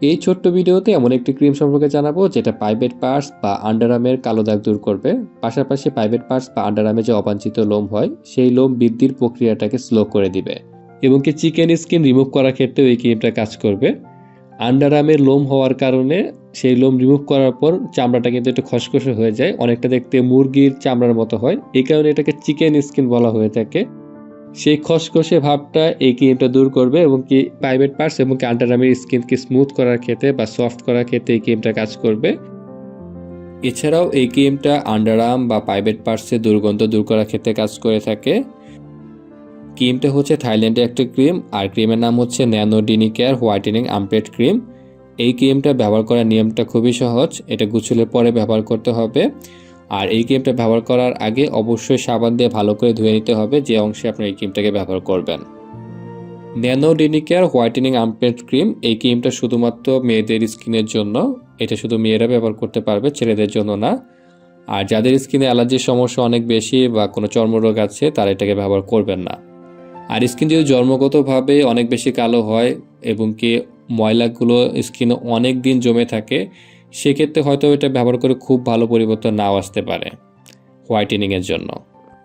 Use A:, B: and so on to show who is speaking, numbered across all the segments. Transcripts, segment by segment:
A: এই ছোট্ট ভিডিওতে এমন একটি ক্রিম সম্পর্কে জানাব যেটা পাইভেট পার্টস বা আন্ডারআর্মের কালো দাগ দূর করবে। পাশাপাশি প্রাইভেট পার্টস বা আন্ডারআর্মে যে অবাঞ্ছিত লোম হয়, সেই লোম বৃদ্ধির প্রক্রিয়াটাকে স্লো করে দিবে এবং কি চিকেন স্কিন রিমুভ করার ক্ষেত্রেও এই ক্রিমটা কাজ করবে। আন্ডারআর্মের লোম হওয়ার কারণে সেই লোম রিমুভ করার পর চামড়াটা কিন্তু একটু খসখসে হয়ে যায়, অনেকটা দেখতে মুরগির চামড়ার মতো হয়। এই কারণে এটাকে চিকেন স্কিন বলা হয়ে থাকে। সেই খসখসে ভাবটা এই ক্রিমটা দূর করবে এবং কি প্রাইভেট পার্টস এবং কি আন্ডারআর্মের স্কিনকে স্মুথ করার ক্ষেত্রে বা সফট করার ক্ষেত্রে এই ক্রিমটা কাজ করবে। এছাড়াও এই ক্রিমটা আন্ডারআর্ম বা প্রাইভেট পার্টসের দুর্গন্ধ দূর করার ক্ষেত্রে কাজ করে থাকে। ক্রিমটা হচ্ছে থাইল্যান্ডের একটা ক্রিম, আর ক্রিমের নাম হচ্ছে ন্যানো ডিনিকেয়ার হোয়াইটেনিং আমপেড ক্রিম এই ক্রিমটা ব্যবহার করার নিয়মটা খুবই সহজ, এটা গুছলের পরে ব্যবহার করতে হবে। আর এই ক্রিমটা ব্যবহার করার আগে অবশ্যই সাবান দিয়ে ভালো করে ধুয়ে নিতে হবে যে অংশে আপনি এই ক্রিমটাকে ব্যবহার করবেন। ন্যানো ডিনিকেয়ার হোয়াইটেনিং আমপেড ক্রিম এই ক্রিমটা শুধুমাত্র মেয়েদের স্কিনের জন্য, এটা শুধু মেয়েরা ব্যবহার করতে পারবে, ছেলেদের জন্য না। আর যাদের স্কিনে অ্যালার্জির সমস্যা অনেক বেশি বা কোনো চর্মরোগ আছে, তারা এটাকে ব্যবহার করবেন না। আর স্কিন যদি জন্মগতভাবে অনেক বেশি কালো হয় এবং কি ময়লাগুলো স্কিনে অনেক দিন জমে থাকে সেক্ষেত্রে হয়তো এটা ব্যবহার করে খুব ভালো পরিবর্তন নাও আসতে পারে হোয়াইটেনিংয়ের জন্য।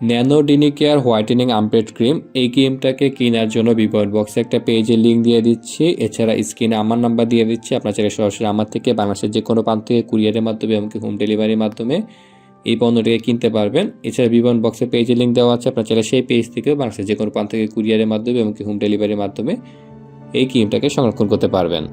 A: ন্যানো ডিনিকেয়ার হোয়াইটেনিং আমপেড ক্রিম এই ক্রিমটাকে কেনার জন্য বিপদ বক্সে একটা পেজের লিঙ্ক দিয়ে দিচ্ছি। এছাড়া স্ক্রিনে আমার নাম্বার দিয়ে দিচ্ছি। আপনার চাইলে সরাসরি আমার থেকে বাংলাদেশের যে কোনো প্রান্ত থেকে কুরিয়ারের মাধ্যমে এমনকি হোম ডেলিভারির মাধ্যমে এই পণ্যটিকে কিনতে পারবেন। এছাড়া বিবরণ বক্সে পেজের লিঙ্ক দেওয়া আছে। আপনার চাইলে সেই পেজ থেকে বাংলাদেশের যে কোনো প্রান্ত থেকে কুরিয়ারের মাধ্যমে এমনকি হোম ডেলিভারির মাধ্যমে এই ক্রিমটাকে সংরক্ষণ করতে পারবেন।